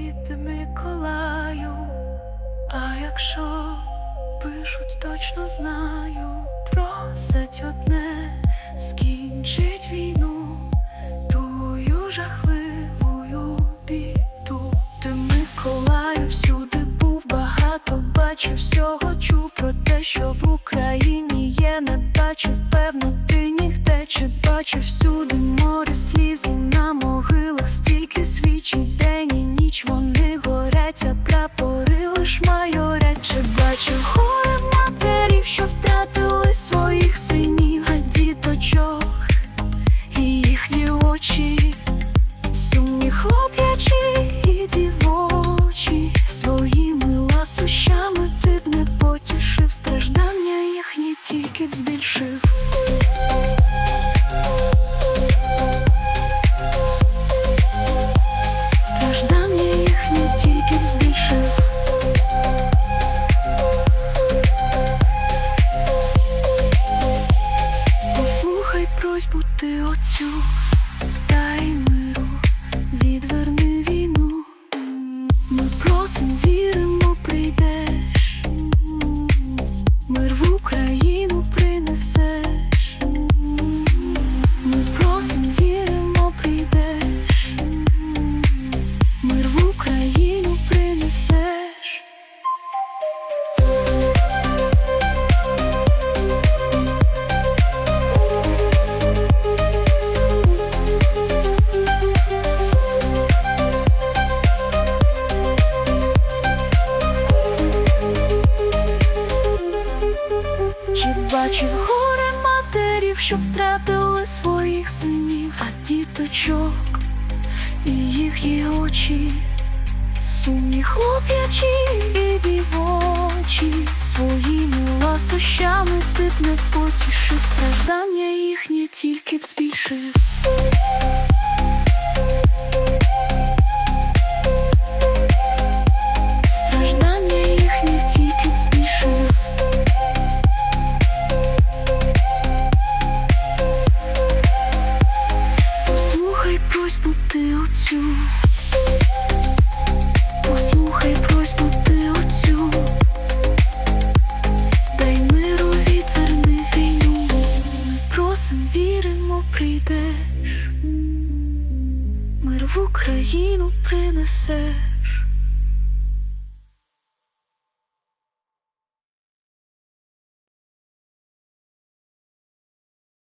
світи Миколаю, а якщо пишуть, точно знаю, просять одне скінчить війну, тую жахливую біту, Ти Миколаю всюди був багато, бачив всього, чув про те, що в Україні. Очі. Сумні хлоп'ячі і дівочі своїми ласощами ти б не потішив страждання їхні тільки б збільшив. Страждання їхні тільки збільшив. Послухай просьбу ти оцю, дай миру, відверни війну. Ми просим, Чи бачив горе матерів, що втратили своїх синів, а діточок і їхні очі, сумні хлоп'ячі і дівочі, своїми ласощами ти б не потішив страждання їхні тільки б збільшив. послухай просьбу ти оцю, дай миру відверни війну, ми просим, віримо, прийдеш, мир в Україну принесеш.